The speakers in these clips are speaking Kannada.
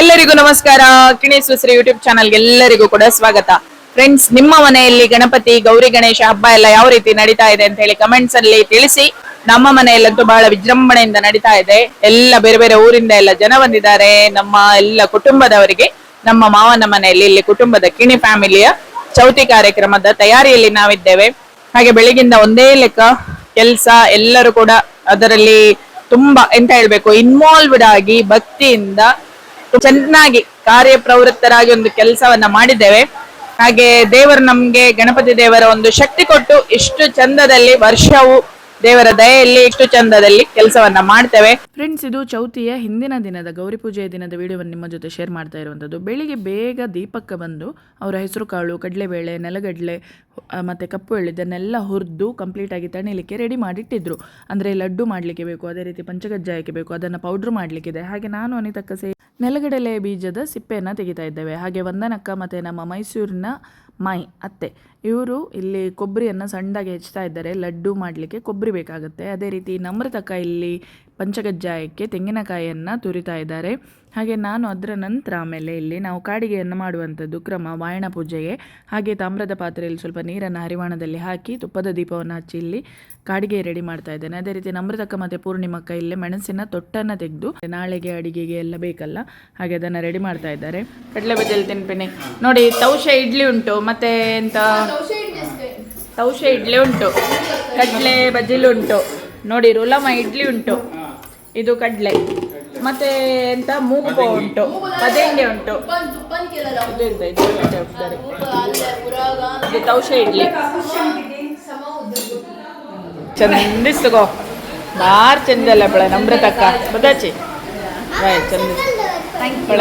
ಎಲ್ಲರಿಗೂ ನಮಸ್ಕಾರ. ಕಿಣೇಶ್ ಶ್ರೀ ಯೂಟ್ಯೂಬ್ ಚಾನಲ್ಗೆ ಎಲ್ಲರಿಗೂ ಕೂಡ ಸ್ವಾಗತ. ಫ್ರೆಂಡ್ಸ್ ನಿಮ್ಮ ಮನೆಯಲ್ಲಿ ಗಣಪತಿ, ಗೌರಿ, ಗಣೇಶ ಹಬ್ಬ ಎಲ್ಲ ಯಾವ ರೀತಿ ನಡೀತಾ ಇದೆ ಅಂತ ಹೇಳಿ ಕಮೆಂಟ್ಸ್ ಅಲ್ಲಿ ತಿಳಿಸಿ. ನಮ್ಮ ಮನೆಯಲ್ಲಂತೂ ಬಹಳ ವಿಜೃಂಭಣೆಯಿಂದ ನಡೀತಾ ಇದೆ. ಎಲ್ಲ ಬೇರೆ ಬೇರೆ ಊರಿಂದ ಎಲ್ಲ ಜನ ಬಂದಿದ್ದಾರೆ. ನಮ್ಮ ಎಲ್ಲ ಕುಟುಂಬದವರಿಗೆ, ನಮ್ಮ ಮಾವನ ಮನೆಯಲ್ಲಿ, ಇಲ್ಲಿ ಕುಟುಂಬದ ಕಿಣಿ ಫ್ಯಾಮಿಲಿಯ ಚೌತಿ ಕಾರ್ಯಕ್ರಮದ ತಯಾರಿಯಲ್ಲಿ ನಾವಿದ್ದೇವೆ. ಹಾಗೆ ಬೆಳಿಗಿಂದ ಒಂದೇ ಲೆಕ್ಕ, ಕೆಲಸ ಎಲ್ಲರೂ ಕೂಡ ಅದರಲ್ಲಿ ತುಂಬಾ ಎಂತ ಹೇಳ್ಬೇಕು ಇನ್ವಾಲ್ವ್ಡ್ ಆಗಿ ಭಕ್ತಿಯಿಂದ ಚೆನ್ನಾಗಿ ಕಾರ್ಯಪ್ರವೃತ್ತರಾಗಿ ಒಂದು ಕೆಲಸವನ್ನ ಮಾಡಿದ್ದೇವೆ. ಹಾಗೆ ದೇವರು ನಮ್ಗೆ ಗಣಪತಿ ದೇವರ ಒಂದು ಶಕ್ತಿ ಕೊಟ್ಟು ಇಷ್ಟು ಚಂದದಲ್ಲಿ ವರ್ಷವು ದೇವರ ದಯೆಯಲ್ಲಿ ಇಷ್ಟು ಚಂದದಲ್ಲಿ ಕೆಲಸವನ್ನ ಮಾಡ್ತೇವೆ. ಫ್ರೆಂಡ್ಸ್ ಇದು ಚೌತಿಯ ಹಿಂದಿನ ದಿನದ ಗೌರಿ ಪೂಜೆಯ ದಿನದ ವಿಡಿಯೋವನ್ನು ನಿಮ್ಮ ಜೊತೆ ಶೇರ್ ಮಾಡ್ತಾ ಇರುವಂಥದ್ದು. ಬೆಳಿಗ್ಗೆ ಬೇಗ ದೀಪಕ್ಕೆ ಬಂದು ಅವರ ಹೆಸರು ಕಾಳು ಕಡಲೆಬೇಳೆ ನೆಲಗಡಲೆ ಮತ್ತು ಕಪ್ಪು ಎಳ್ಳು ಇದನ್ನೆಲ್ಲ ಹುರಿದು ಕಂಪ್ಲೀಟಾಗಿ ತಣಿಲಿಕ್ಕೆ ರೆಡಿ ಮಾಡಿಟ್ಟಿದ್ರು. ಅಂದರೆ ಲಡ್ಡು ಮಾಡಲಿಕ್ಕೆ ಬೇಕು, ಅದೇ ರೀತಿ ಪಂಚಗಜ್ಜಾಯಕ್ಕೆ ಬೇಕು, ಅದನ್ನು ಪೌಡ್ರ್ ಮಾಡಲಿಕ್ಕಿದೆ ಹಾಗೆ ನಾನು ಅನಿತಕ್ಕ ಸೇ ನೆಲಗಡಲೆ ಬೀಜದ ಸಿಪ್ಪೆಯನ್ನು ತೆಗಿತಾ ಇದ್ದೇವೆ. ಹಾಗೆ ವಂದನಕ್ಕ ಮತ್ತು ನಮ್ಮ ಮೈಸೂರಿನ ಮೈ, ಅತ್ತೆ. ಇವರು ಇಲ್ಲಿ ಕೊಬ್ಬರಿಯನ್ನು ಸಣ್ಣದಾಗಿ ಹೆಚ್ತಾ ಇದ್ದಾರೆ. ಲಡ್ಡು ಮಾಡಲಿಕ್ಕೆ ಕೊಬ್ಬರಿ ಬೇಕಾಗುತ್ತೆ. ಅದೇ ರೀತಿ ನಮ್ರತಕ್ಕ ಇಲ್ಲಿ ಪಂಚಕಜ್ಜಾಯಕ್ಕೆ ತೆಂಗಿನಕಾಯಿಯನ್ನು ತುರಿತಾ ಇದ್ದಾರೆ. ಹಾಗೆ ನಾನು ಅದರ ನಂತರ ಆಮೇಲೆ ಇಲ್ಲಿ ನಾವು ಕಾಡಿಗೆಯನ್ನು ಮಾಡುವಂಥದ್ದು ಕ್ರಮ ವಾಯಣ ಪೂಜೆಗೆ. ಹಾಗೆ ತಾಮ್ರದ ಪಾತ್ರೆಯಲ್ಲಿ ಸ್ವಲ್ಪ ನೀರನ್ನು ಹರಿವಾಣದಲ್ಲಿ ಹಾಕಿ ತುಪ್ಪದ ದೀಪವನ್ನು ಹಚ್ಚಿ ಇಲ್ಲಿ ಕಾಡಿಗೆ ರೆಡಿ ಮಾಡ್ತಾ ಇದ್ದೇನೆ. ಅದೇ ರೀತಿ ನಮ್ರತಕ್ಕ ಮತ್ತು ಪೂರ್ಣಿಮಕ್ಕ ಇಲ್ಲೇ ಮೆಣಸಿನ ತೊಟ್ಟನ್ನು ತೆಗೆದು ನಾಳೆಗೆ ಅಡಿಗೆಗೆ ಎಲ್ಲ ಬೇಕಲ್ಲ, ಹಾಗೆ ಅದನ್ನು ರೆಡಿ ಮಾಡ್ತಾ ಇದ್ದಾರೆ. ಕಡಲೆ ಬಜ್ಜಲ್ಲಿ ತಿನ್ಪಿನಿ. ನೋಡಿ, ತೌಶೆ ಇಡ್ಲಿ ಉಂಟು, ಮತ್ತೆ ಎಂತ? ತೌಷೆ ಇಡ್ಲಿ ಉಂಟು. ಕಡಲೆ ಬಜ್ಜಿಲು ಉಂಟು. ನೋಡಿ, ರುಲಮ ಇಡ್ಲಿ ಉಂಟು. ಇದು ಕಡಲೆ. ಮತ್ತೆ ಎಂತ? ಮೂಗು ಉಂಟು. ಪದೇಂಗೆ ಉಂಟು. ಇದು ಇಡ್ಲಿ ತೌಶೆ ಇಡ್ಲಿ. ಚಂದಿಸ್ತಗೋ ಬಾರ್ ಚಂದಲ್ಲ ಬಳೆ ನಮ್ರತಕ್ಕ. ಬದಾಚಿ. ಬಾಯ್ ಚಂದ. ಬಳ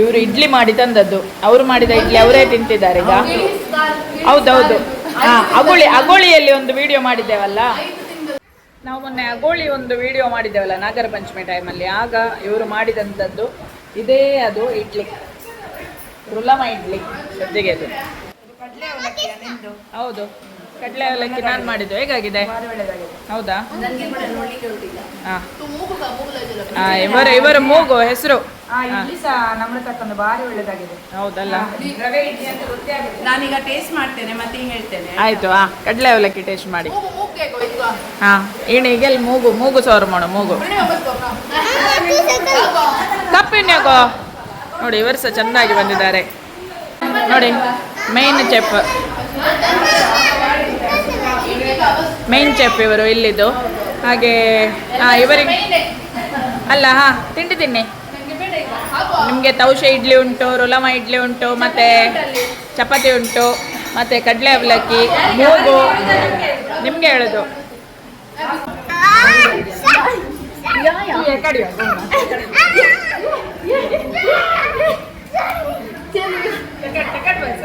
ಇವರು ಇಡ್ಲಿ ಮಾಡಿ ತಂದದ್ದು. ಅವರು ಮಾಡಿದ ಇಡ್ಲಿ ಅವರೇ ತಿಂತಿದ್ದಾರೆ ಈಗ. ಹೌದೌದು. ಹಾ ಅಗೋಳಿ ಅಗೋಳಿಯಲ್ಲಿ ಒಂದು ವಿಡಿಯೋ ಮಾಡಿದ್ದೇವಲ್ಲ? ನಾವು ಮೊನ್ನೆ ಅಗೋಳಿ ಒಂದು ವಿಡಿಯೋ ಮಾಡಿದ್ದೇವಲ್ಲ ನಾಗರ ಪಂಚಮಿ ಟೈಮಲ್ಲಿ ಆಗ ಇವರು ಮಾಡಿದಂಥದ್ದು ಇದೇ ಅದು ಇಡ್ಲಿ. ರುಲಮ ಇಡ್ಲಿ ಸದ್ಯಗೆ ಅದು. ಹೌದು. ಕಡಲೆ ಅವಲಕ್ಕಿ ನಾನು ಮಾಡಿದ್ದು. ಹೇಗಾಗಿದೆ? ಹೌದಾ? ಹಾ ಹಾ, ಇವರ ಇವರ ಮೂಗು ಹೆಸರು? ಹೌದಲ್ಲ? ನಾನೀಗ ಟೇಸ್ಟ್ ಮಾಡ್ತೇನೆ ಮತ್ತೆ ಹೇಳ್ತೇನೆ. ಆಯ್ತು ಹಾ ಕಡಲೆ ಅವಲಕ್ಕಿ ಟೇಸ್ಟ್ ಮಾಡಿ. ಹಾ ಇಣಿಗೆ ಮೂಗು ಮೂಗು ಸೋರು ಮಾಡು ಮೂಗು. ಕಪ್ಪಿನ್ಯಾಗೋ ನೋಡಿ ಇವರು ಸಹ ಚೆನ್ನಾಗಿ ಬಂದಿದ್ದಾರೆ. ನೋಡಿ ಮೇನ್ ಚೆಫ್ ಮೈನ್ ಚೆಫ್ ಇವರು ಇಲ್ಲಿದ್ದು. ಹಾಗೆ ಹಾ ಇವರಿಗೆ ಅಲ್ಲ ಹಾ ತಿಂಡಿ ತಿನ್ನಿ. ನಿಮಗೆ ತೌಶೆ ಇಡ್ಲಿ ಉಂಟು ರುಲಮ ಇಡ್ಲಿ ಉಂಟು ಮತ್ತೆ ಚಪಾತಿ ಉಂಟು ಮತ್ತೆ ಕಡಲೆ ಅವಲಕ್ಕಿ ಮೂಗು. ನಿಮ್ಗೆ ಹೇಳುದು.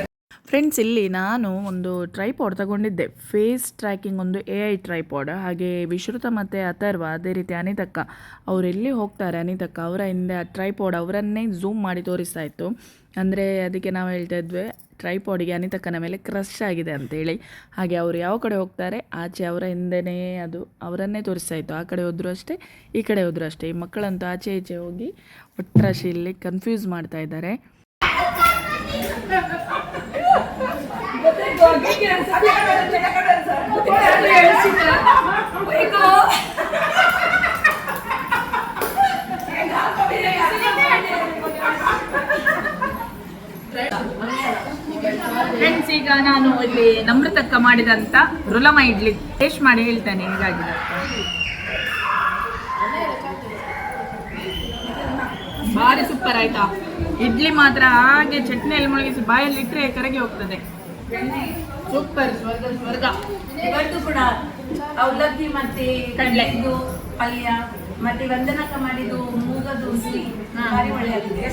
ಫ್ರೆಂಡ್ಸ್ ಇಲ್ಲಿ ನಾನು ಒಂದು ಟ್ರೈಪಾಡ್ ತಗೊಂಡಿದ್ದೆ. ಫೇಸ್ ಟ್ರ್ಯಾಕಿಂಗ್ ಒಂದು ಎ ಐ ಟ್ರೈಪಾಡ್ ಹಾಗೆ ವಿಶ್ರುತ ಮತ್ತು ಅಥರ್ವ, ಅದೇ ರೀತಿ ಅನಿತಕ್ಕ. ಅವರೆಲ್ಲಿ ಹೋಗ್ತಾರೆ ಅನಿತಕ್ಕ? ಅವರ ಹಿಂದೆ ಆ ಟ್ರೈಪಾಡ್ ಅವರನ್ನೇ ಝೂಮ್ ಮಾಡಿ ತೋರಿಸ್ತಾ ಇತ್ತು. ಅಂದರೆ ಅದಕ್ಕೆ ನಾವು ಹೇಳ್ತಾ ಇದ್ವಿ ಟ್ರೈಪಾಡಿಗೆ ಅನಿತಕ್ಕನ ಮೇಲೆ ಕ್ರಶ್ ಆಗಿದೆ ಅಂತೇಳಿ ಹಾಗೆ ಅವರು ಯಾವ ಕಡೆ ಹೋಗ್ತಾರೆ? ಆಚೆ ಅವರ ಹಿಂದೆನೇ ಅದು ಅವರನ್ನೇ ತೋರಿಸ್ತಾ ಇತ್ತು. ಆ ಕಡೆ ಹೋದರೂ ಅಷ್ಟೇ, ಈ ಕಡೆ ಹೋದರೂ ಅಷ್ಟೇ. ಈ ಮಕ್ಕಳಂತೂ ಆಚೆ ಈಚೆ ಹೋಗಿ ಒಟ್ಟರಾಶಿ ಇಲ್ಲಿ ಕನ್ಫ್ಯೂಸ್ ಮಾಡ್ತಾ ಇದ್ದಾರೆ. ಫ್ರೆಂಡ್ಸ್ ಈಗ ನಾನು ಇಲ್ಲಿ ನಮ್ರತಕ್ಕ ಮಾಡಿದಂತ ರುಲಮ ಇಡ್ಲಿ. ಟೇಸ್ಟ್ ಮಾಡಿ ಹೇಳ್ತೇನೆ ಹೇಗಾಗಿದೆ ಅಂತ. ಭಾರಿ ಸೂಪರ್ ಆಯ್ತಾ? ಇಡ್ಲಿ ಮಾತ್ರ ಹಾಗೆ ಚಟ್ನಿಯಲ್ಲಿ ಮುಳುಗಿಸಿ ಬಾಯಲ್ಲಿ ಇಟ್ಟರೆ ಕರಗಿ ಹೋಗ್ತದೆ. ಸೂಪರ್ ಸ್ವರ್ಗ ಸ್ವರ್ಗ. ಇವತ್ತು ಕೂಡ ಅವಲಕ್ಕಿ ಮತ್ತೆ ಕಡಲೆ. ಇದು ಪಲ್ಯ ಮತ್ತೆ ವಂದನಕ ಮಾಡಿದ್ದು ಮೂಗ ದೋಸೆ. ಭಾರಿ ಒಳ್ಳೆಯಾಗಿದೆ.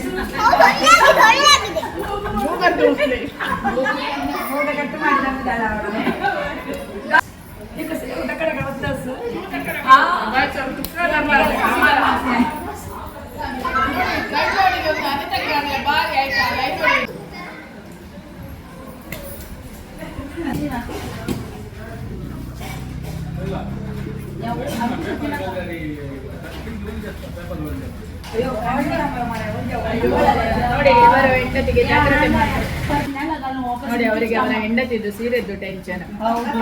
ಮೂಗ ದೋಸೆ. ಮೂಗ ಕಟ್ಟು ನೋಡಿ ಹೆಂಡತಿಗೆ ನೋಡಿ ಅವರಿಗೆ ಅವರ ಹೆಂಡತಿದ್ದು ಸೀರೆದ್ದು ಟೆನ್ಷನ್ ಹೌದು.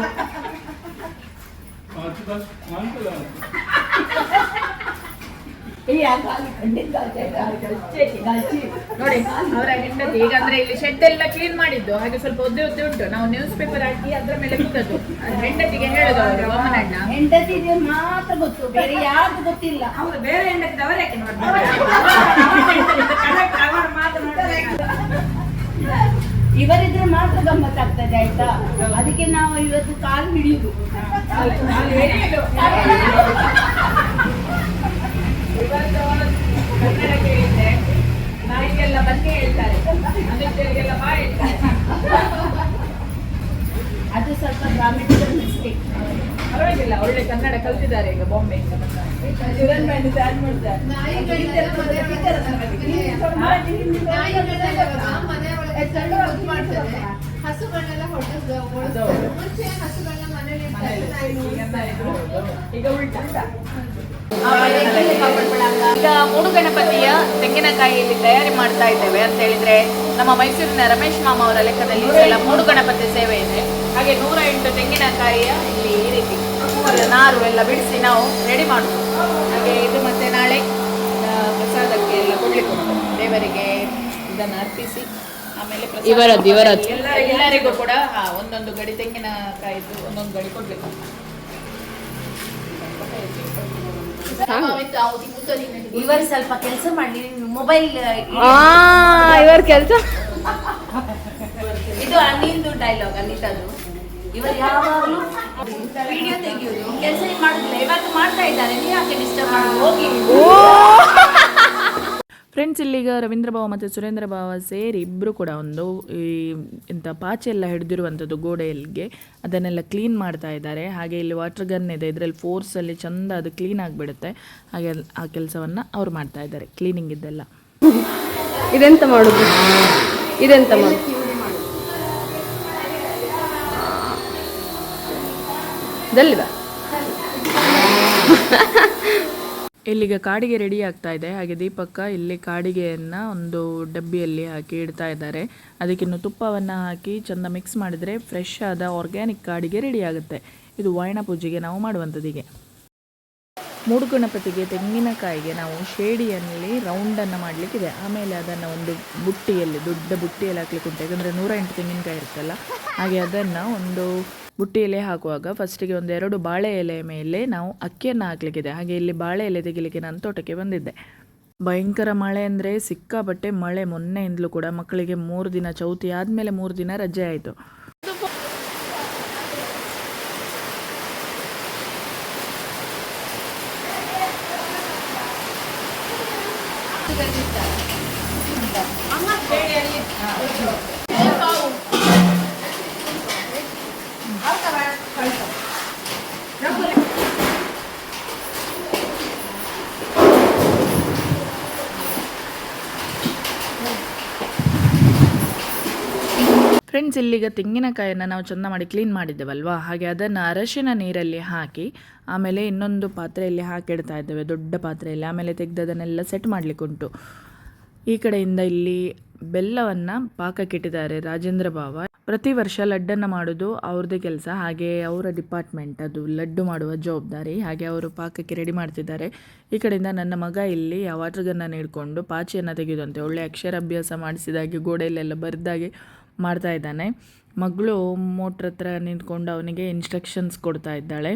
ನೋಡಿ ಅವರ ಹೆಂಡತಿ ಈಗ ಅಂದ್ರೆ ಇಲ್ಲಿ ಶೆಡ್ ಎಲ್ಲ ಕ್ಲೀನ್ ಮಾಡಿದ್ದು. ಹಾಗೆ ಸ್ವಲ್ಪ ಒದ್ದೆ ಒದ್ದೆ ಉಂಟು. ನಾವು ನ್ಯೂಸ್ ಪೇಪರ್ ಹಾಕಿ ಅದ್ರ ಮೇಲೆ ಕೂತದ್ದು. ಹೆಂಡತಿಗೆ ಹೇಳುದು ಅವರು ಅಮ್ಮನಣ್ಣ ಹೆಂಡತಿಗೆ ಮಾತ್ರ ಗೊತ್ತು. ಬೇರೆ ಯಾರು ಗೊತ್ತಿಲ್ಲ. ಹೌದು ಬೇರೆ ಹೆಂಡತಿ ಅವರ ಯಾಕೆ ಅವರು. ಇವರಿದ್ರೆ ಮಾತ್ರ ಗಮ್ಮತ್ ಆಗ್ತದೆ ಆಯ್ತಾ? ಅದಕ್ಕೆ ನಾವು ಇವತ್ತು ಕಾಲು ಹಿಡಿಯುದು ಕನ್ನಡ ಕೇಳಿದ್ರೆ ನಾಯಿಗೆಲ್ಲ ಬಂದೇ ಹೇಳ್ತಾರೆ ಮನುಷ್ಯರಿಗೆಲ್ಲ ಬಾ ಹೇಳ್ತಾರೆ ಅದು ಸ್ವಲ್ಪ ಗ್ರಾಮೆಟಿಕಲ್ ಮಿಸ್ಟೇಕ್ ಪರವಾಗಿಲ್ಲ ಒಳ್ಳೆ ಕನ್ನಡ ಕಲ್ತಿದ್ದಾರೆ ಈಗ ಬಾಂಬೆ ಹಸುಗಳನ್ನೆಲ್ಲ ಹೊಡೆದು ಮುಂಚೆ ಹಸುಗಳನ್ನ ಮನೇಲಿ. ಈಗ ಉಲ್ಟಾ ಈಗ ಮೂಡು ಗಣಪತಿಯ ತೆಂಗಿನಕಾಯಿಯಲ್ಲಿ ತಯಾರಿ ಮಾಡ್ತಾ ಇದ್ದೇವೆ ಅಂತ ಹೇಳಿದ್ರೆ ನಮ್ಮ ಮೈಸೂರಿನ ರಮೇಶ್ ಮಾಮ ಅವರ ಲೆಕ್ಕದಲ್ಲಿ ಈ ಸಲ ಮೂಡು ಗಣಪತಿ ಸೇವೆ ಇದೆ ಹಾಗೆ ನೂರ ಎಂಟು ತೆಂಗಿನಕಾಯಿಯ ನಾರು ಎಲ್ಲ ಬಿಡಿಸಿ ನಾವು ರೆಡಿ ಮಾಡೋದು. ಹಾಗೆ ಇದು ಮತ್ತೆ ನಾಳೆ ಪ್ರಸಾದಕ್ಕೆ ಎಲ್ಲ ಕೊಡ್ಲಿಕ್ಕೆ ದೇವರಿಗೆ ಇದನ್ನು ಅರ್ಪಿಸಿ ಆಮೇಲೆ ಪ್ರಸಾದ ಇವರದ್ದು, ಇವರದ್ದು. ಎಲ್ಲ- ಎಲ್ಲರಿಗೂ ಕೂಡ ಹಾ, ಒಂದೊಂದು ಗಡಿ ತೆಂಗಿನಕಾಯಿದ್ದು ಒಂದೊಂದು ಗಡಿ ಕೊಡ್ಬೇಕು. ಇವರು ಸ್ವಲ್ಪ ಕೆಲಸ ಮಾಡಿ ಮೊಬೈಲ್ ಇವರು ಕೆಲಸ. ಇದು ಅನಿಲ್ದು ಡೈಲಾಗ್ ಅನಿತದು. ಇವರು ಯಾವಾಗಲೂ ವಿಡಿಯೋ ತೆಗೆಯೋದು. ಕೆಲಸ ಮಾಡುದಿಲ್ಲ. ಇವತ್ತು ಮಾಡ್ತಾ ಇದ್ದಾರೆ. ನೀವು ಯಾಕೆ ಡಿಸ್ಟರ್ಬ್ ಮಾಡಿ ಹೋಗಿ. ಫ್ರೆಂಡ್ಸ್ ಇಲ್ಲಿಗ ರವೀಂದ್ರ ಭಾವ ಮತ್ತು ಸುರೇಂದ್ರ ಭಾವ ಸೇರಿ ಇಬ್ಬರು ಕೂಡ ಒಂದು ಈ ಇಂಥ ಪಾಚೆ ಎಲ್ಲ ಹಿಡಿದಿರುವಂಥದ್ದು ಗೋಡೆಯಲ್ಲಿಗೆ ಅದನ್ನೆಲ್ಲ ಕ್ಲೀನ್ ಮಾಡ್ತಾ ಇದ್ದಾರೆ. ಹಾಗೆ ಇಲ್ಲಿ ವಾಟರ್ ಗನ್ ಇದೆ. ಇದರಲ್ಲಿ ಫೋರ್ಸಲ್ಲಿ ಚಂದ ಅದು ಕ್ಲೀನ್ ಆಗಿಬಿಡುತ್ತೆ. ಹಾಗೆ ಆ ಕೆಲಸವನ್ನು ಅವ್ರು ಮಾಡ್ತಾ ಇದ್ದಾರೆ. ಕ್ಲೀನಿಂಗ್ ಇದೆಲ್ಲ. ಇದೆಂತ ಮಾಡೋದು? ಇದೆಂತ ಮಾಡುದು? ಇದಲ್ಲಿದ ಇಲ್ಲಿಗ ಕಾಡಿಗೆ ರೆಡಿ ಆಗ್ತಾ ಇದೆ. ಹಾಗೆ ದೀಪಕ್ಕ ಇಲ್ಲಿ ಕಾಡಿಗೆಯನ್ನು ಒಂದು ಡಬ್ಬಿಯಲ್ಲಿ ಹಾಕಿ ಇಡ್ತಾ ಇದ್ದಾರೆ. ಅದಕ್ಕಿನ್ನು ತುಪ್ಪವನ್ನು ಹಾಕಿ ಚಂದ ಮಿಕ್ಸ್ ಮಾಡಿದರೆ ಫ್ರೆಶ್ ಆದ ಆರ್ಗ್ಯಾನಿಕ್ ಕಾಡಿಗೆ ರೆಡಿ ಆಗುತ್ತೆ. ಇದು ವಾಯಣ ಪೂಜೆಗೆ ನಾವು ಮಾಡುವಂಥದ್ದಿಗೆ. ಮೂಡು ಗಣಪತಿಗೆ ತೆಂಗಿನಕಾಯಿಗೆ ನಾವು ಶೇಡಿಯಲ್ಲಿ ರೌಂಡನ್ನು ಮಾಡಲಿಕ್ಕಿದೆ. ಆಮೇಲೆ ಅದನ್ನು ಒಂದು ಬುಟ್ಟಿಯಲ್ಲಿ, ದೊಡ್ಡ ಬುಟ್ಟಿಯಲ್ಲಿ ಹಾಕ್ಲಿಕ್ಕೆ ಉಂಟು ಯಾಕಂದರೆ ನೂರ ಎಂಟು ತೆಂಗಿನಕಾಯಿ ಇರುತ್ತಲ್ಲ, ಹಾಗೆ ಅದನ್ನು ಒಂದು ಬುಟ್ಟಿಯಲ್ಲಿ ಹಾಕುವಾಗ ಫಸ್ಟಿಗೆ ಒಂದು ಎರಡು ಬಾಳೆ ಎಲೆ ಮೇಲೆ ನಾವು ಅಕ್ಕಿಯನ್ನು ಹಾಕ್ಲಿಕ್ಕಿದೆ. ಹಾಗೆ ಇಲ್ಲಿ ಬಾಳೆ ಎಲೆ ತೆಗಿಲಿಕ್ಕೆ ನಾನು ತೋಟಕ್ಕೆ ಬಂದಿದ್ದೆ. ಭಯಂಕರ ಮಳೆ ಅಂದರೆ ಸಿಕ್ಕಾಪಟ್ಟೆ ಮಳೆ. ಮೊನ್ನೆಯಿಂದಲೂ ಕೂಡ ಮಕ್ಕಳಿಗೆ ಮೂರು ದಿನ ಚೌತಿ ಆದಮೇಲೆ ಮೂರು ದಿನ ರಜೆ ಆಯಿತು. ಫ್ರೆಂಡ್ಸ್ ಇಲ್ಲಿಗ ತೆಂಗಿನಕಾಯನ್ನು ನಾವು ಚೆಂದ ಮಾಡಿ ಕ್ಲೀನ್ ಮಾಡಿದ್ದೇವಲ್ವಾ? ಹಾಗೆ ಅದನ್ನು ಅರಶಿನ ನೀರಲ್ಲಿ ಹಾಕಿ, ಆಮೇಲೆ ಇನ್ನೊಂದು ಪಾತ್ರೆಯಲ್ಲಿ ಹಾಕಿಡ್ತಾ ಇದ್ದೇವೆ, ದೊಡ್ಡ ಪಾತ್ರೆಯಲ್ಲಿ. ಆಮೇಲೆ ತೆಗೆದದನ್ನೆಲ್ಲ ಸೆಟ್ ಮಾಡಲಿಕ್ಕೆ ಉಂಟು. ಈ ಕಡೆಯಿಂದ ಇಲ್ಲಿ ಬೆಲ್ಲವನ್ನು ಪಾಕಕ್ಕಿಟ್ಟಿದ್ದಾರೆ ರಾಜೇಂದ್ರ ಬಾವ. ಪ್ರತಿ ವರ್ಷ ಲಡ್ಡನ್ನು ಮಾಡೋದು ಅವ್ರದ್ದೇ ಕೆಲಸ. ಹಾಗೆ ಅವರ ಡಿಪಾರ್ಟ್ಮೆಂಟ್ ಅದು ಲಡ್ಡು ಮಾಡುವ ಜವಾಬ್ದಾರಿ. ಹಾಗೆ ಅವರು ಪಾಕಕ್ಕೆ ರೆಡಿ ಮಾಡ್ತಿದ್ದಾರೆ. ಈ ಕಡೆಯಿಂದ ನನ್ನ ಮಗ ಇಲ್ಲಿ ವಾಟರ್ ಗನ್ನನ್ನು ಹಿಡ್ಕೊಂಡು ಪಾಚಿಯನ್ನು ತೆಗೆಯುವಂತೆ ಒಳ್ಳೆ ಅಕ್ಷರಾಭ್ಯಾಸ ಮಾಡಿಸಿದಾಗೆ, ಗೋಡೆಯಲ್ಲೆಲ್ಲ ಬರೆದಾಗೆ ಮಾಡ್ತಾ ಇದ್ದಾನೆ. ಮಗಳು ಮೋಟ್ರ್ ಹತ್ರ ನಿಂತ್ಕೊಂಡು ಅವನಿಗೆ ಇನ್ಸ್ಟ್ರಕ್ಷನ್ಸ್ ಕೊಡ್ತಾ ಇದ್ದಾಳೆ.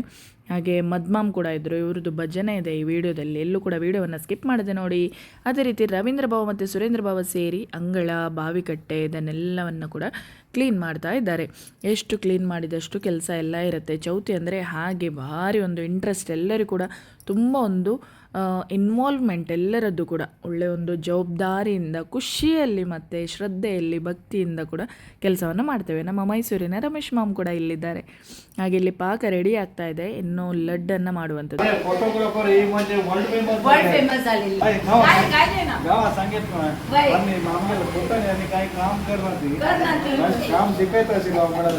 ಹಾಗೆ ಮದ್ಮಾಮ್ ಕೂಡ ಇದ್ದರು ಇವರದ್ದು ಭಜನೆ ಇದೆ ಈ ವಿಡಿಯೋದಲ್ಲಿ. ಎಲ್ಲೂ ಕೂಡ ವಿಡಿಯೋವನ್ನು ಸ್ಕಿಪ್ ಮಾಡಿದೆ ನೋಡಿ. ಅದೇ ರೀತಿ ರವೀಂದ್ರ ಭಾವ ಮತ್ತು ಸುರೇಂದ್ರ ಭಾವ ಸೇರಿ ಅಂಗಳ, ಬಾವಿಕಟ್ಟೆ ಇದನ್ನೆಲ್ಲವನ್ನು ಕೂಡ ಕ್ಲೀನ್ ಮಾಡ್ತಾ ಇದ್ದಾರೆ. ಎಷ್ಟು ಕ್ಲೀನ್ ಮಾಡಿದಷ್ಟು ಕೆಲಸ ಎಲ್ಲ ಇರುತ್ತೆ. ಚೌತಿ ಅಂದರೆ ಹಾಗೆ ಭಾರಿ ಒಂದು ಇಂಟ್ರೆಸ್ಟ್ ಎಲ್ಲರೂ ಕೂಡ ತುಂಬ ಒಂದು ಇನ್ವಾಲ್ವ್ಮೆಂಟ್ ಎಲ್ಲರದ್ದು ಕೂಡ. ಒಳ್ಳೆಯ ಒಂದು ಜವಾಬ್ದಾರಿಯಿಂದ, ಖುಷಿಯಲ್ಲಿ ಮತ್ತು ಶ್ರದ್ಧೆಯಲ್ಲಿ, ಭಕ್ತಿಯಿಂದ ಕೂಡ ಕೆಲಸವನ್ನು ಮಾಡ್ತೇವೆ. ನಮ್ಮ ಮೈಸೂರಿನ ರಮೇಶ್ ಮಾಮ್ ಕೂಡ ಇಲ್ಲಿದ್ದಾರೆ. ಹಾಗೆ ಇಲ್ಲಿ ಪಾಕ ರೆಡಿ ಆಗ್ತಾ ಇದೆ. ಇನ್ನು ಇದನ್ನು ಲಡ್ಡನ್ನು ಮಾಡುವಂಥದ್ದು फोटोग्राफर ही म्हणजे वर्ल्ड फेमस ವರ್ಲ್ಡ್ ಫೇಮಸ್ ಅಲ್ಲಿ काय काय नाही ना गावा सांगितलं बाई. आणि मामल्याला फोटो नाही आणि काही काम करणार ती करणार ती. आणि काम शिकायचं असेल आम्हाला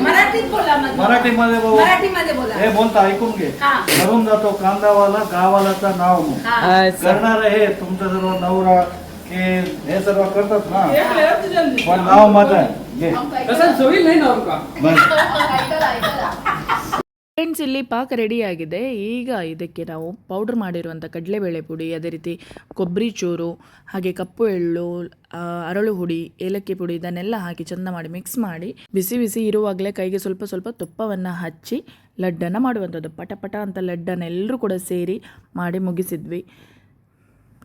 मराठीत बोला मग मराठीमध्ये बोल मराठीमध्ये बोला हे बोलता ऐकून घे हा. धरून जातो कांदावाला गावालाचा नाव मग हा करणार हे तुमचं सर्व नवरा की हे सर्व करतात ना पण नाव माझं आहे घे बस. ಫ್ರೆಂಡ್ಸ್ ಇಲ್ಲಿ ಪಾಕ ರೆಡಿಯಾಗಿದೆ ಈಗ ಇದಕ್ಕೆ ನಾವು ಪೌಡ್ರ್ ಮಾಡಿರುವಂಥ ಕಡಲೆಬೇಳೆ ಪುಡಿ, ಅದೇ ರೀತಿ ಕೊಬ್ಬರಿ ಚೂರು, ಹಾಗೆ ಕಪ್ಪು ಎಳ್ಳು ಅರಳು ಹುಡಿ, ಏಲಕ್ಕಿ ಪುಡಿ ಇದನ್ನೆಲ್ಲ ಹಾಕಿ ಚೆಂದ ಮಾಡಿ ಮಿಕ್ಸ್ ಮಾಡಿ ಬಿಸಿ ಬಿಸಿ ಇರುವಾಗಲೇ ಕೈಗೆ ಸ್ವಲ್ಪ ಸ್ವಲ್ಪ ತುಪ್ಪವನ್ನು ಹಚ್ಚಿ ಲಡ್ಡನ್ನು ಮಾಡುವಂಥದ್ದು. ಪಟ ಪಟ ಅಂತ ಲಡ್ಡನ್ನು ಎಲ್ಲರೂ ಕೂಡ ಸೇರಿ ಮಾಡಿ ಮುಗಿಸಿದ್ವಿ.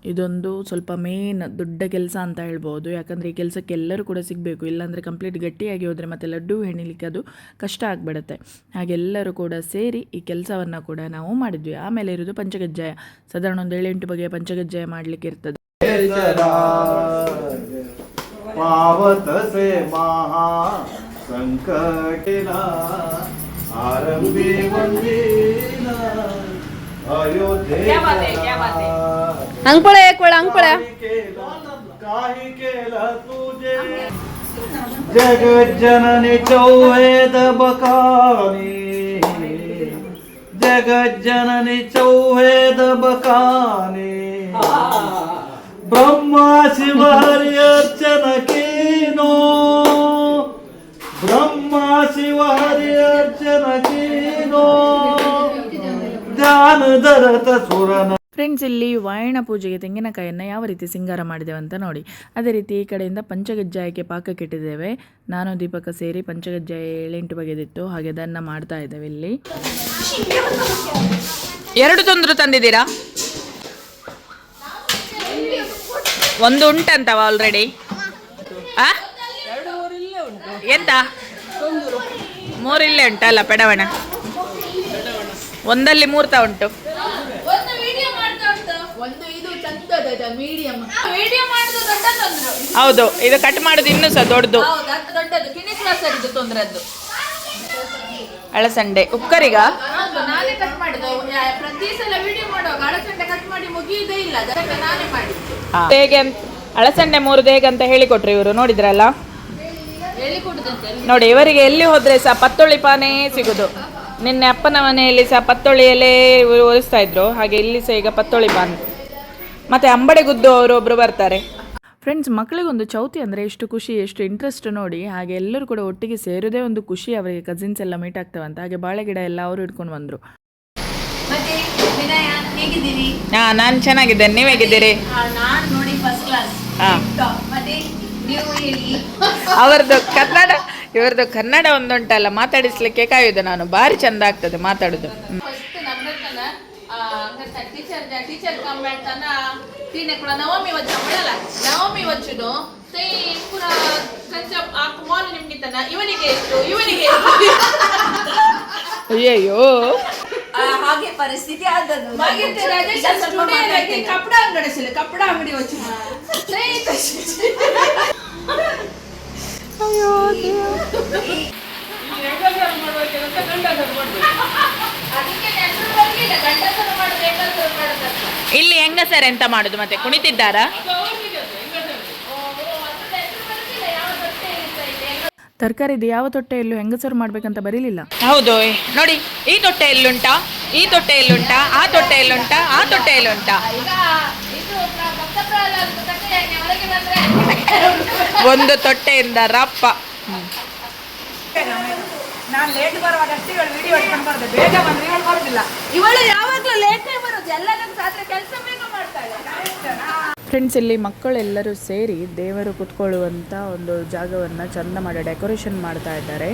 ಇದೊಂದು ಸ್ವಲ್ಪ ಮೇನ್ ದೊಡ್ಡ ಕೆಲಸ ಅಂತ ಹೇಳ್ಬೋದು. ಯಾಕಂದರೆ ಈ ಕೆಲಸಕ್ಕೆ ಎಲ್ಲರೂ ಕೂಡ ಸಿಗಬೇಕು. ಇಲ್ಲಾಂದರೆ ಕಂಪ್ಲೀಟ್ ಗಟ್ಟಿಯಾಗಿ ಹೋದರೆ ಮತ್ತೆ ಲಡ್ಡು ಹೆಣಿಲಿಕ್ಕೆ ಅದು ಕಷ್ಟ ಆಗಿಬಿಡುತ್ತೆ. ಹಾಗೆಲ್ಲರೂ ಕೂಡ ಸೇರಿ ಈ ಕೆಲಸವನ್ನು ಕೂಡ ನಾವು ಮಾಡಿದ್ವಿ. ಆಮೇಲೆ ಇರೋದು ಪಂಚಗಜ್ಜಾಯ. ಸಾಧಾರಣ ಒಂದು ಏಳೆಂಟು ಬಗೆಯ ಪಂಚಗಜ್ಜಾಯ ಮಾಡಲಿಕ್ಕೆ ಇರ್ತದೆ. ಆರಂಭಿ अंग अंगपळ्या एक वेळ अंगपळ्या काही केलं तुझे जग जननी चौहेद बकानी जग जननी चौहेद बकानी ब्रह्मा शिव हरि अर्चन कीनो ब्रह्मा शिव हरि अर्चन कीनो ध्यान दरत सुरन ಫ್ರೆಂಡ್ಸ್ ಇಲ್ಲಿ ವಾಯಣ ಪೂಜೆಗೆ ತೆಂಗಿನಕಾಯಿಯನ್ನು ಯಾವ ರೀತಿ ಸಿಂಗಾರ ಮಾಡಿದ್ದೇವೆ ಅಂತ ನೋಡಿ. ಅದೇ ರೀತಿ ಈ ಕಡೆಯಿಂದ ಪಂಚಗಜ್ಜಾಯಕ್ಕೆ ಪಾಕಕ್ಕೆ ಇಟ್ಟಿದ್ದೇವೆ ನಾನು ದೀಪಕ ಸೇರಿ ಪಂಚಗಜ್ಜಾಯ ಏಳೆಂಟು ಬಗೆದಿತ್ತು. ಹಾಗೆ ಅದನ್ನು ಮಾಡ್ತಾ ಇದ್ದೇವೆ ಇಲ್ಲಿ. ಎರಡು ತೊಂದರೆ ತಂದಿದ್ದೀರಾ? ಒಂದು ಉಂಟಂತವ ಆಲ್ರೆಡಿ ಎಂತ? ಮೂರಿಲ್ಲೇ ಉಂಟಲ್ಲ ಪೆಡವಣ. ಒಂದಲ್ಲಿ ಮೂರ್ತ ಉಂಟು ಒಂದು ವಿಡಿಯೋ ಮಾಡ್ತಾ ಉಂಟು ಒಂದು ಇದು ಚಂದದ ಮೀಡಿಯಂ ವಿಡಿಯೋ ಮಾಡುದು ದೊಡ್ಡ ತೊಂದ್ರೆ ಹೌದು ಇದು ಕಟ್ ಮಾಡೋದು ಇನ್ನೂ ಸಹ ದೊಡ್ಡದು. ತೊಂದ್ರದ್ದು. ಅಳಸಂಡೆ ಉಕ್ಕರಿಗ ನಾನೇ ಕಟ್ ಮಾಡಿದ್ದು ಪ್ರತಿ ಸಲ ವಿಡಿಯೋ ಮಾಡುವಾಗ ಅಳಸಂಡೆ ಕಟ್ ಮಾಡಿ ಮುಗಿಯುವುದೇ ಇಲ್ಲ. ಅದಕ್ಕೆ ನಾನೇ ಮಾಡಿದ್ದು. ಹೇಗೆ ಅಂತ ಅಳಸಂಡೆ ಮೂರುದು ಹೇಗೆ ಅಂತ ಹೇಳಿಕೊಟ್ರು ಇವರು ನೋಡಿದ್ರಲ್ಲ? ನೋಡಿ ಇವರಿಗೆ ಎಲ್ಲಿ ಹೋದ್ರೆ ಸಹ ಪತ್ತೊಳಿ ಪಾನೇ ಸಿಗುದು. ನಿನ್ನೆ ಅಪ್ಪನ ಮನೆಯಲ್ಲಿ ಸಹ ಪತ್ತೊಳಿಯಲ್ಲೇ ಇವರು ಒರೆಸ್ತಾ ಇದ್ರು. ಹಾಗೆ ಇಲ್ಲಿ ಸಹ ಈಗ ಪತ್ತೊಳಿ ಪಾನ್. ಮತ್ತೆ ಅಂಬಡೆ ಗುದ್ದು ಅವರು ಒಬ್ರು ಬರ್ತಾರೆ. ಫ್ರೆಂಡ್ಸ್ ಮಕ್ಕಳಿಗೊಂದು ಚೌತಿ ಅಂದರೆ ಎಷ್ಟು ಖುಷಿ ಎಷ್ಟು ಇಂಟ್ರೆಸ್ಟ್ ನೋಡಿ ಹಾಗೆ ಎಲ್ಲರೂ ಕೂಡ ಒಟ್ಟಿಗೆ ಸೇರೋದೇ ಒಂದು ಖುಷಿ ಅವರಿಗೆ ಕಸಿನ್ಸ್ ಎಲ್ಲ ಮೀಟ್ ಆಗ್ತಾವಂತ ಹಾಗೆ ಬಾಳೆ ಗಿಡ ಎಲ್ಲ ಅವರು ಇಟ್ಕೊಂಡು ಬಂದರು. ಮತ್ತೆ ವಿನಯ ಹೇಗಿದ್ದೀರಿ? ಹಾ ನಾನು ಚೆನ್ನಾಗಿದ್ದೇನೆ. ನೀವು ಹೇಗಿದ್ದೀರಿ? ನಾನು ನೋಡಿ ಫಸ್ಟ್ ಕ್ಲಾಸ್ ಹಾ. ಮತ್ತೆ ನೀವು ಹೇಳಿ. ಅವರದ್ದು ಕನ್ನಡ ಇವ್ರದ್ದು ಕನ್ನಡ ಒಂದುಂಟಲ್ಲ ಮಾತಾಡಿಸ್ಲಿಕ್ಕೆ ಕಾಯುದು ನಾನು. ಭಾರಿ ಚಂದ ಆಗ್ತದೆ ಮಾತಾಡೋದು. ಹಂಗಂತ ಟೀಚರ್ ಟೀಚರ್ ಕಮ್ ಮಾಡ್ತಾನ. ತೀನೆ ಕೂಡ ನವಮಿ ವಚ್ಚ ಬಿಡಲ್ಲ ನವಮಿ ವಚ್ಚುನು ತೈ ಪುರ ಕಂಚ ಆ ಕುಮಾರ ನಿಮ್ಗಿಂತನ ಇವನಿಗೆ ಎಷ್ಟು? ಇವನಿಗೆ ಅಯ್ಯಯ್ಯೋ. ಹಾಗೆ ಪರಿಸ್ಥಿತಿ ಆದದ್ದು. ಮಗಿಂತ ರಾಜೇಶ್ ಸುಮ್ಮನೆ ಕಪ್ಪಡ ಅಂಗಡಿಸಿಲ್ಲ ಕಪ್ಪಡ ಅಂಗಡಿ ವಚ್ಚು ಅಯ್ಯೋ ಅದಕ್ಕೆ ಹೆಂಗ ಸರ್ ಗಂಡಸರು ಇಲ್ಲಿ ಹೆಂಗಸರ್ ಎಂತ ಮಾಡುದು ಮತ್ತೆ? ಕುಣಿತಿದ್ದಾರಾ? ತರಕಾರಿದು ಯಾವ ತೊಟ್ಟೆಯಲ್ಲೂ ಹೆಂಗಸರು ಮಾಡ್ಬೇಕಂತ ಬರೀಲಿಲ್ಲ. ಹೌದು ನೋಡಿ ಈ ತೊಟ್ಟೆ ಎಲ್ಲುಂಟಾ? ಈ ತೊಟ್ಟೆ ಎಲ್ಲುಂಟಾ? ಆ ತೊಟ್ಟೆ ಎಲ್ಲುಂಟಾ? ಆ ತೊಟ್ಟೆ ಎಲ್ಲುಂಟಾ? ಈಗ ಇದು ಲೇಟ್ ಬರುವಾಗ ಅಷ್ಟೇ ವಿಡಿಯೋ ಬೇಗ ಬಂದ್ರೆ ಇವಳು ಯಾವಾಗ್ಲೂ ಲೇಟೇ ಬರೋದು. ಎಲ್ಲದಕ್ಕೂ ಆದ್ರೆ ಕೆಲಸ ಬೇಗ ಮಾಡ್ತಾಳೆ ಫ್ರೆಂಡ್ಸ್ ಇಲ್ಲಿ ಮಕ್ಕಳೆಲ್ಲರೂ ಸೇರಿ ದೇವರು ಕುತ್ಕೊಳ್ಳುವಂಥ ಒಂದು ಜಾಗವನ್ನು ಚಂದ ಮಾಡಿ ಡೆಕೋರೇಷನ್ ಮಾಡ್ತಾ ಇದ್ದಾರೆ.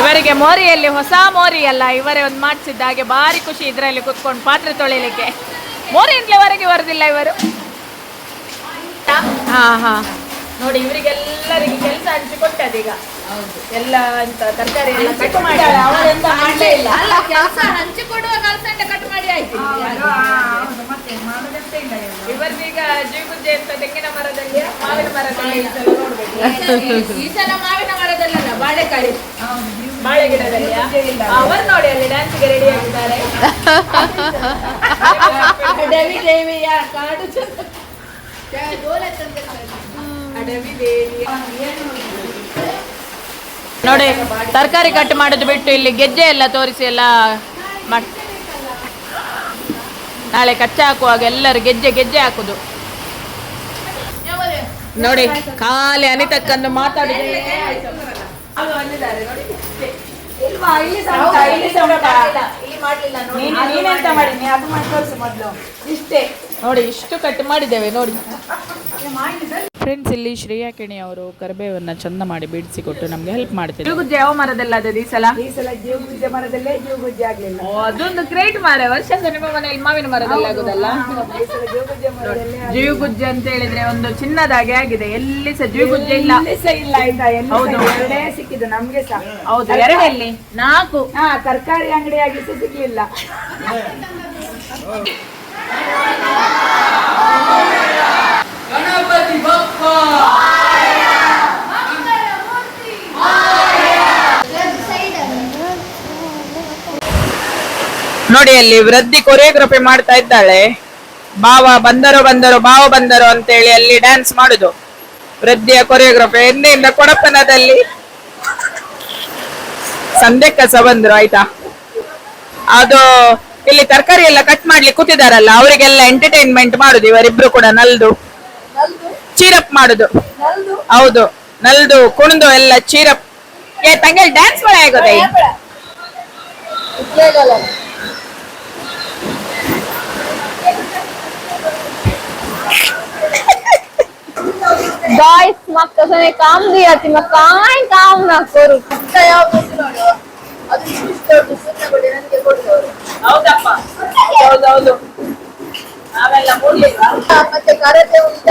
ಇವರಿಗೆ ಮೋರಿಯಲ್ಲಿ ಹೊಸ ಮೋರಿ ಅಲ್ಲ. ಇವರೇ ಒಂದು ಮಾಡಿಸಿದ್ದ ಹಾಗೆ ಭಾರಿ ಖುಷಿ ಇದರಲ್ಲಿ ಕುತ್ಕೊಂಡು ಪಾತ್ರೆ ತೊಳಿಲಿಕ್ಕೆ. ಮೋರಿಯಿಂದಲೇ ಬರೋದಿಲ್ಲ ಇವರು. ಹಾ ಹಾ. ನೋಡಿ ಇವರಿಗೆಲ್ಲರಿಗೆ ಕೆಲಸ ಹಂಚಿ ಕೊಟ್ಟದೀಗ ಎಲ್ಲ ಅಂತ ತರಕಾರಿ ಎಲ್ಲ ಕಟ್ ಮಾಡಿ ಅವರೆಂತ ಮಾಡಲೇ ಇಲ್ಲ. ಅಲ್ಲ ಕೆಲಸ ಹಂಚಿಕೊಡುವ ಕಲ್ಸಂಡೆ ಕಟ್ ಮಾಡಿ ಆಯ್ತು. ಇವರಿಗೀಗ ಜೀಗುಜ್ಜೆ ಅಂತ ತೆಂಗಿನ ಮರದಲ್ಲಿ ಮಾವಿನ ಮರದಲ್ಲಿ ಈ ಸಲ ನೋಡ್ಬೇಕು. ಈ ಸಲ ಮಾವಿನ ಮರದಲ್ಲ ಬಾಳೆಕಾಯಿ ಬಾಳೆ ಗಿಡದಲ್ಲಿ ಅವರು ನೋಡಿ ಅಲ್ಲಿ ಡ್ಯಾನ್ಸ್ಗೆ ರೆಡಿ ಆಗಿದ್ದಾರೆ. ದೇವಿ ದೇವಿಯ ಕಾಡು ಚಂದ ನೋಡಿ ತರಕಾರಿ ಕಟ್ ಮಾಡೋದು ಬಿಟ್ಟು ಇಲ್ಲಿ ಗೆಜ್ಜೆ ಎಲ್ಲ ತೋರಿಸಿ ಎಲ್ಲ ಮಾಡಿ ನಾಳೆ ಕಚ್ಚಾ ಹಾಕುವಾಗ ಎಲ್ಲರೂ ಗೆಜ್ಜೆ ಗೆಜ್ಜೆ ಹಾಕುದು. ನೋಡಿ ಖಾಲಿ ಅನಿತಕ್ಕನ್ನು ಮಾತಾಡಿದ್ದೇವೆ ನೀನೆಂತ ಮಾಡಿನಿ ಅದು ಮಾಡಿ ತೋರಿಸು ಮೊದಲು. ಇಷ್ಟೇ. ನೋಡಿ ಇಷ್ಟು ಕಟ್ ಮಾಡಿದ್ದೇವೆ ನೋಡಿ. ಫ್ರೆಂಡ್ಸ್ ಇಲ್ಲಿ ಶ್ರೇಯಾ ಕೆಣಿ ಅವರು ಕರಿಬೇವನ್ನ ಚಂದ ಮಾಡಿ ಬಿಡಿಸಿಕೊಟ್ಟು ನಮ್ಗೆ ಹೆಲ್ಪ್ ಮಾಡ್ತಿದ್ರು ಜೀವಗುಜ್ಜೆ ಯಾವ ಮರದಲ್ಲ ಅದು ಈ ಸಲ? ಈ ಸಲ ಜೀವಗುಜ್ಜೆ ಮರದಲ್ಲೇ ಜೀವಗುಜ್ಜೆ ಆಗ್ಲಿಲ್ಲ. ಓ, ಅದೊಂದು ಗ್ರೇಟ್ ಮರ. ವರ್ಷ ನಿಮ್ಮ ಮನೆಯಲ್ಲಿ ಮಾವಿನ ಮರದಲ್ಲಿ ಆಗುದಲ್ಲ? ಈ ಸಲ ಜೀವಗುಜ್ಜೆ ಮರದಲ್ಲೇ ಜೀವಗುಜ್ಜೆ ಅಂತ ಹೇಳಿದ್ರೆ ಒಂದು ಚಿನ್ನದಾಗೆ ಆಗಿದೆ. ಎಲ್ಲಿ ಸಹ ಜೀವಗುಜ್ಜೆ ಇಲ್ಲ. ಎಲ್ಲಿ ಸಹ ಇಲ್ಲ. ಆಯ್ತಾ ಎಲ್ಲಿ ಹೌದು. ಸಿಕ್ಕಿದೆ ಎರಡೇ ಸಿಕ್ಕಿದ್ದು ನಮ್ಗೆ ಸಹ. ಹೌದು ಎರಡಲ್ಲಿ? ನಾಲ್ಕು? ಹಾ ತರಕಾರಿ ಆಗಿ ಸಹ ಸಿಗ್ಲಿಲ್ಲ. ನೋಡಿ ಅಲ್ಲಿ ವೃದ್ಧಿ ಕೊರಿಯೋಗ್ರಫಿ ಮಾಡ್ತಾ ಇದ್ದಾಳೆ. ಬಾವ ಬಂದರು ಬಂದರು ಬಾವ ಬಂದರೋ ಅಂತೇಳಿ ಅಲ್ಲಿ ಡ್ಯಾನ್ಸ್ ಮಾಡುದು. ವೃದ್ಧಿಯ ಕೊರಿಯೋಗ್ರಫಿ ಎಂದೆಯಿಂದ ಕೊಡಪ್ಪನದಲ್ಲಿ ಸಂಧ್ಯಕ್ಕ ಸಹ ಬಂದ್ರು ಆಯ್ತಾ? ಅದು ಇಲ್ಲಿ ತರಕಾರಿ ಎಲ್ಲ ಕಟ್ ಮಾಡ್ಲಿಕ್ಕೆ ಕೂತಿದಾರಲ್ಲ ಅವರಿಗೆಲ್ಲ ಎಂಟರ್ಟೈನ್ಮೆಂಟ್ ಮಾಡುದು ಇವರಿಬ್ರು ಕೂಡ ನಲ್ದು. ಚೀರಪ್ ಮಾಡುದು. ಹೌದು ನಲ್ದು ಕುಣಿದು ಎಲ್ಲ ಚೀರಪ್ ಏ ತಂಗಿ ಡ್ಯಾನ್ಸ್ ಮಾಡಿ ಆಗೋದೇ? गाइस मग कसं मी काम दियाची मग काय काम ना करू काय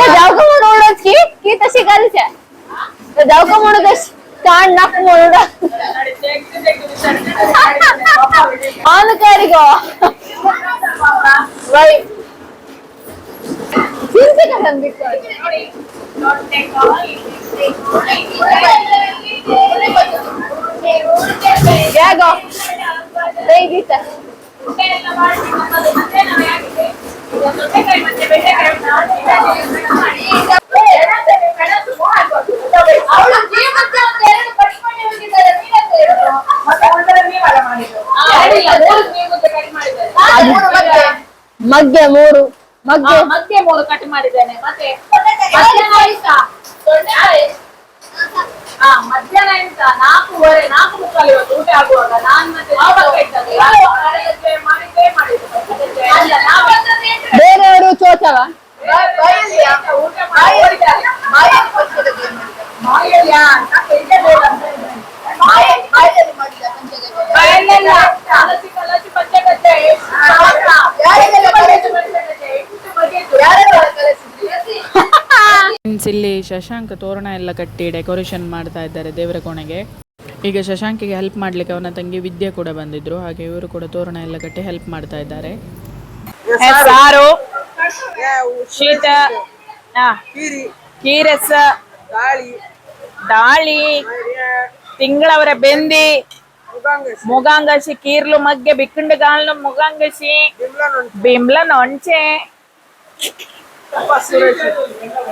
जाऊ का म्हणूनच की की तशी करायची आहे जाऊ का म्हणूनच कान नाक म्हणून ऑन कर गो बाई चिंचे का संदीप ಜಾಗ ಹೇಗಿತ್ತು ಮಗ್ಗೆ ಮೂರು ಮಗ್ಗೆ. ಮಗ್ಗೆ ಮೂರು ಕಟ್ ಮಾಡಿದ್ದೇನೆ. ಮತ್ತೆ? ಮಧ್ಯಾಹ್ನ ಎಂತ ನಾಲ್ಕೂವರೆ ನಾಲ್ಕು ಮುಕ್ಕಾಲು ಇವತ್ತು ಊಟ ಆಗುವಾಗ ನಾನ್ ಮತ್ತೆ ಬೇರೆಯವರು ಚೋಚವ? ಊಟ ಮಾಡಿ ಹೋಗಿದ್ದಾರೆ. ಮಾಯೆಯಾ? ಮತ್ತೆ ಇಲ್ಲೇ ಬೋರ್ಡ್ ಅಂತ ಇದೆ. ಬಾಯಲ್ಲೆಲ್ಲ ಕಲಸಿ ಕಲಸಿ ಪಂಚಗಜ್ಜೆ. ಪಂಚಗಜ್ಜೆ, ಪಂಚಗಜ್ಜೆ. ಎಷ್ಟು ಬಗೆದು. ಫ್ರೆಂಡ್ಸ್ ಇಲ್ಲಿ ಶಶಾಂಕ್ ತೋರಣ ಎಲ್ಲ ಕಟ್ಟಿ ಡೆಕೋರೇಷನ್ ಮಾಡ್ತಾ ಇದ್ದಾರೆ ದೇವರ ಕೋಣೆಗೆ. ಈಗ ಶಶಾಂಕಿಗೆ ಹೆಲ್ಪ್ ಮಾಡ್ಲಿಕ್ಕೆ ಅವನ ತಂಗಿ ವಿದ್ಯೆ ಕೂಡ ಬಂದಿದ್ರು. ಹಾಗೆ ಇವರು ಕೂಡ ತೋರಣ ಎಲ್ಲ ಕಟ್ಟಿ ಹೆಲ್ಪ್ ಮಾಡ್ತಾ ಇದ್ದಾರೆ. ಸಾರು. ಶೀತ. ಕೀರಸ. ದಾಳಿ. ತಿಂಗಳವರ ಬೆಂದಿ. ಮುಗಾಂಗಸಿ. ಕೀರ್ಲು ಮಗ್ಗೆ ಬಿಕ್ಕಂಡು ಗಾಳ್ನು ಮುಗಾಂಗಸಿ. ಬಿಮ್ಲ ನೊಂಚೆ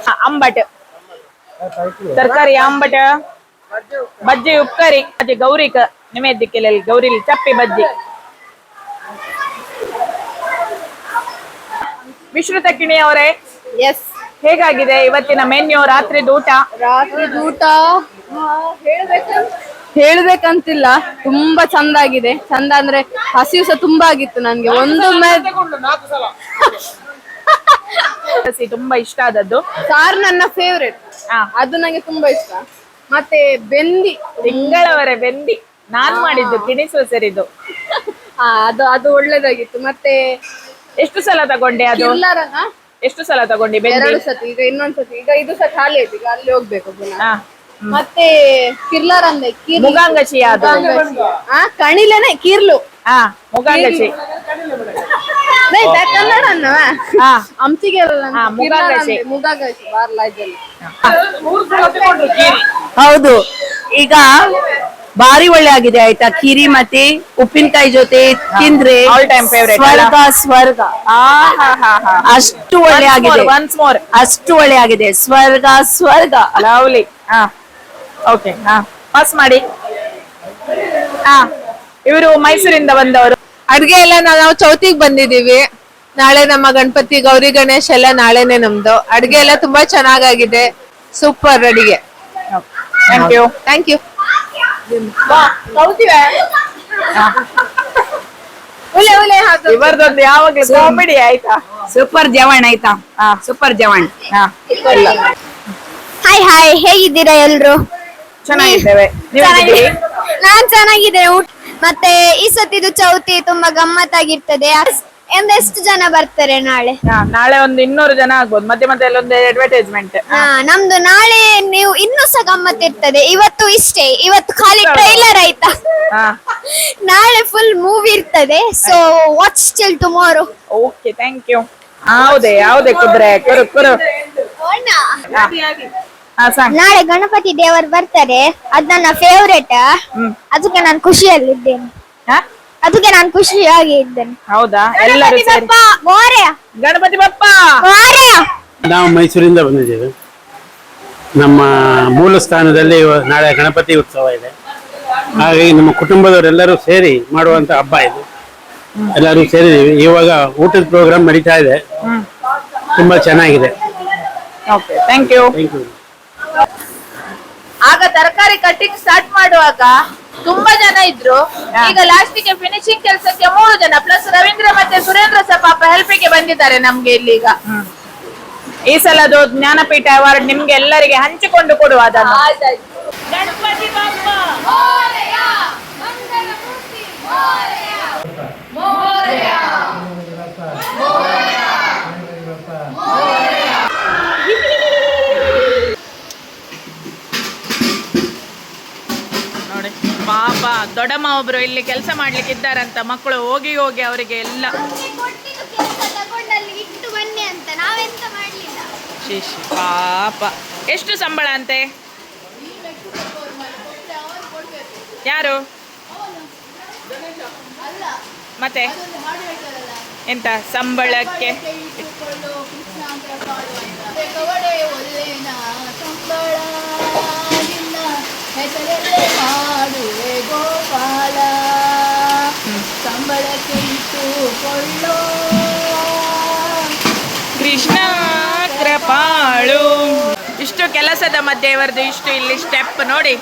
ಹ, ಅಂಬಟ್. ತರಕಾರಿ ಅಂಬಟ ಬಜ್ಜಿ ಉಪ್ಕರಿ ಅದೇ ಗೌರಿಕ ನಿಮೇದಿಕ್ಕೆಲ್ಲ ಗೌರಿಲಿ ಚಪ್ಪಿ ಬಜ್ಜಿ. ವಿಶ್ರುತ ಕಿಣಿ ಅವರೇ ಎಸ್ ಹೇಗಾಗಿದೆ ಇವತ್ತಿನ ಮೆನ್ಯು ರಾತ್ರಿ ಊಟ? ರಾತ್ರಿ ಊಟ ಹೇಳ್ಬೇಕಂತಿಲ್ಲ ತುಂಬಾ ಚಂದ ಆಗಿದೆ ಚಂದ ಅಂದ್ರೆ ಹಸಿವು ಸಹ ತುಂಬಾ ಆಗಿತ್ತು ನನ್ಗೆ ಒಂದು ಹಸಿ ತುಂಬಾ ಇಷ್ಟ ಆದದ್ದು. ಸಾರ್ ನನ್ನ ಫೇವ್ರೆಟ್. ಅದು ನಂಗೆ ತುಂಬಾ ಇಷ್ಟ. ಮತ್ತೆ ಬೆಂದಿ. ತಿಂಗಳವರೆ ಬೆಂದಿ. ನಾನ್ ಮಾಡಿದ್ದು ಕಿಣಿಸುವ ಸರಿದು ಅದು ಅದು ಒಳ್ಳೇದಾಗಿತ್ತು. ಮತ್ತೆ ಎಷ್ಟು ಸಲ ತಗೊಂಡೆ ಅದು? ಎಷ್ಟು ಸಲ ತಗೊಂಡಿ ಬೆಂದಿ? ಎರಡು ಸತಿ ಈಗ ಇನ್ನೊಂದ್ ಸತಿ. ಈಗ ಇದು ಸಹ ಖಾಲಿ ಆಯ್ತು. ಈಗ ಅಲ್ಲಿ ಹೋಗ್ಬೇಕು ಪುನಃ. ಮತ್ತೆ ಕಿರ್ಲಾರ್ ಅಂದೆ ಮುಗಾಂಗಚಿ ಅದು ಆ ಹಾ ಕಣಿಲೆನೆ ಕಿರ್ಲು. ಹಾ ಹೌದು. ಈಗ ಬಾರಿ ಒಳ್ಳೆ ಆಗಿದೆ ಆಯ್ತಾ? ಕಿರಿ ಮತ್ತೆ ಉಪ್ಪಿನಕಾಯಿ ಜೊತೆ ತಿಂದ್ರೆ ಸ್ವರ್ಗ ಸ್ವರ್ಗ. ಅಷ್ಟು ಒಳ್ಳೆ ಆಗಿದೆ. ಒನ್ಸ್ ಮೋರ್ ಅಷ್ಟು ಒಳ್ಳೆ ಆಗಿದೆ. ಸ್ವರ್ಗ ಸ್ವರ್ಗ. ಲವ್ಲಿ ಓಕೆ ಹಾ. ಪಾಸ್ ಮಾಡಿ. ಹಾ. ಇವರು ಮೈಸೂರಿಂದ ಬಂದವರು. ಅಡ್ಗೆ ಎಲ್ಲ ನಾವು ಚೌತಿಗ್ ಬಂದಿದೀವಿ ನಾಳೆ ನಮ್ಮ ಗಣಪತಿ ಗೌರಿ ಗಣೇಶ್ ಎಲ್ಲ ನಾಳೆನೆ ನಮ್ದು. ಅಡ್ಗೆ ಎಲ್ಲ ತುಂಬಾ ಚೆನ್ನಾಗಾಗಿದೆ. ಸೂಪರ್ ಅಡಿಗೆ. ಥ್ಯಾಂಕ್ ಯು ಥ್ಯಾಂಕ್ ಯು ಇವರದೊಂದು ಯಾವಾಗ್ಲೂ ಕಾಮಿಡಿ ಆಯ್ತಾ? ಸೂಪರ್ ಜವಾಣ್ ಆಯ್ತಾ? ಸೂಪರ್ ಜವಾಣ್ ಹಾ. ಹಾಯ್ ಹಾಯ್ ಹೇಗಿದ್ದೀರಾ ಎಲ್ರು? ಚೆನ್ನಾಗಿದ್ದೇವೆ? ನಾನ್ ಚೆನ್ನಾಗಿದ್ದೇನೆ. ಊಟ ಮತ್ತೆ ಈ ಸತಿದು ಚೌತಿ ತುಂಬಾ ಗಮ್ಮತ್ತಾಗಿರ್ತದೆ. ಎಂದೆಷ್ಟು ಜನ ಬರ್ತಾರೆ ನಾಳೆ? ಹಾ, ನಾಳೆ ಒಂದು ಇನ್ನೂರು ಜನ ಆಗ್ಬೋದು. ಮಧ್ಯೆ ಮತ್ತೆ ಒಂದು ಅಡ್ವರ್ಟೈಸ್ಮೆಂಟ್ ಹಾ ನಮ್ದು ನಾಳೆ ನೀವು ಇನ್ನೂ ಸಹ ಗಮ್ಮತ್ ಇರ್ತದೆ ಇವತ್ತು ಇಷ್ಟೇ. ಇವತ್ತು ಖಾಲಿ ಟ್ರೈಲರ್ ಆಯ್ತಾ? ಹಾ. ನಾಳೆ ಫುಲ್ ಮೂವಿ ಇರ್ತದೆ. So watch till tomorrow okay thank you ಹೌದೇ ಯಾವುದೇ ಕುದುರೆ ಕುರು ಕುರು. ಹಾ. ನಾಳೆ ಗಣಪತಿ ದೇವರು ಬರ್ತಾರೆ. ಅದ್ ನನ್ನ ಫೇವ್ರೇಟ್ ಅದಕ್ಕೆ ನಾನು ಖುಷಿಯಲ್ಲಿದ್ದೇನೆ. ಹಾ? ಅದಕ್ಕೆ ನಾನು ಖುಷಿಯಾಗಿ ಇದ್ದೇನೆ. ಹೌದಾ? ಎಲ್ಲರೂ ಸೇರಿ. ಮೋರೆಯ. ಗಣಪತಿ ಬಪ್ಪ! ಮೋರೆಯ. ನಾವು ಮೈಸೂರಿಂದ ಬಂದಿದ್ದೇವೆ. ನಮ್ಮ ಮೂಲ ಸ್ಥಾನದಲ್ಲಿ ಇವ- ನಾಳೆ ಗಣಪತಿ ಉತ್ಸವ ಇದೆ. ಹಾಗಾಗಿ ನಮ್ಮ ಕುಟುಂಬದವರೆಲ್ಲರೂ ಸೇರಿ ಮಾಡುವಂತ ಹಬ್ಬ ಇದು. ಎಲ್ಲರೂ ಸೇರಿದ್ದೀವಿ. ಇವಾಗ ಊಟದ ಪ್ರೋಗ್ರಾಮ್ ನಡೀತಾ ಇದೆ. ತುಂಬಾ ಚೆನ್ನಾಗಿದೆ. Okay thank you thank you ಆಗ ತರಕಾರಿ ಕಟ್ಟಿಂಗ್ ಸ್ಟಾರ್ಟ್ ಮಾಡುವಾಗ ತುಂಬಾ ಜನ ಇದ್ರು. ಈಗ ಲಾಸ್ಟಿಗೆ ಫಿನಿಶಿಂಗ್ ಕೆಲಸಕ್ಕೆ ಮೂರು ಜನ ಪ್ಲಸ್ ರವೀಂದ್ರ ಮತ್ತೆ ಸುರೇಂದ್ರ ಸಹ ಪಾಪ ಹೆಲ್ಪಿಗೆ ಬಂದಿದ್ದಾರೆ ನಮ್ಗೆ ಇಲ್ಲಿ ಈಗ. ಈ ಸಲದು ಜ್ಞಾನಪೀಠ ಅವಾರ್ಡ್ ನಿಮ್ಗೆ ಎಲ್ಲರಿಗೆ ಹಂಚಿಕೊಂಡು ಕೊಡುವ ಅದನ್ನು. ಗಣಪತಿ ಬಪ್ಪ ನೋಡಿ ಪಾಪ ದೊಡ್ಡಮ್ಮ ಒಬ್ರು ಇಲ್ಲಿ ಕೆಲಸ ಮಾಡ್ಲಿಕ್ಕೆ ಇದ್ದಾರಂತ ಮಕ್ಕಳು ಹೋಗಿ ಹೋಗಿ ಅವರಿಗೆ ಎಲ್ಲ ಇಟ್ಟು ಬನ್ನಿ ಅಂತ. ನಾವೆಂತ ಮಾಡ್ಲಿಲ್ಲ? ಶಿಶಿ ಪಾಪ. ಎಷ್ಟು ಸಂಬಳ ಅಂತೆ? ಯಾರು? ಮತ್ತೆ? ಎಂತ? ಸಂಬಳಕ್ಕೆ ಕೃಷ್ಣ ಕೃಪಾಳು. ಇಷ್ಟು ಕೆಲಸದ ಮಧ್ಯೆ ಇವರದು ಇಷ್ಟು ಇಲ್ಲಿ ಸ್ಟೆಪ್ ನೋಡಿ.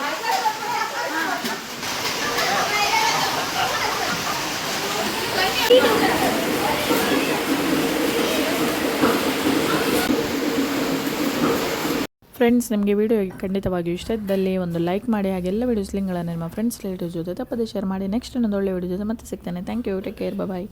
ಫ್ರೆಂಡ್ಸ್, ನಿಮಗೆ ವಿಡಿಯೋ ಖಂಡಿತವಾಗಿಯೂ ಇಷ್ಟ ಇದ್ದಲ್ಲಿ ಒಂದು ಲೈಕ್ ಮಾಡಿ ಹಾಗೆಲ್ಲ ವಿಡಿಯೋಸ್ ಲಿಂಕ್ಗಳನ್ನು ನಿಮ್ಮ ಫ್ರೆಂಡ್ಸ್ ರಿಲೇಟಿವ್ಸ್ ಜೊತೆ ತಪ್ಪದೆ ಶೇರ್ ಮಾಡಿ. ನೆಕ್ಸ್ಟ್ ಇನ್ನೊಂದು ಒಳ್ಳೆ ವಿಡಿಯೋ ಜೊತೆ ಮತ್ತೆ ಸಿಗ್ತಾನೆ. Thank you take care bye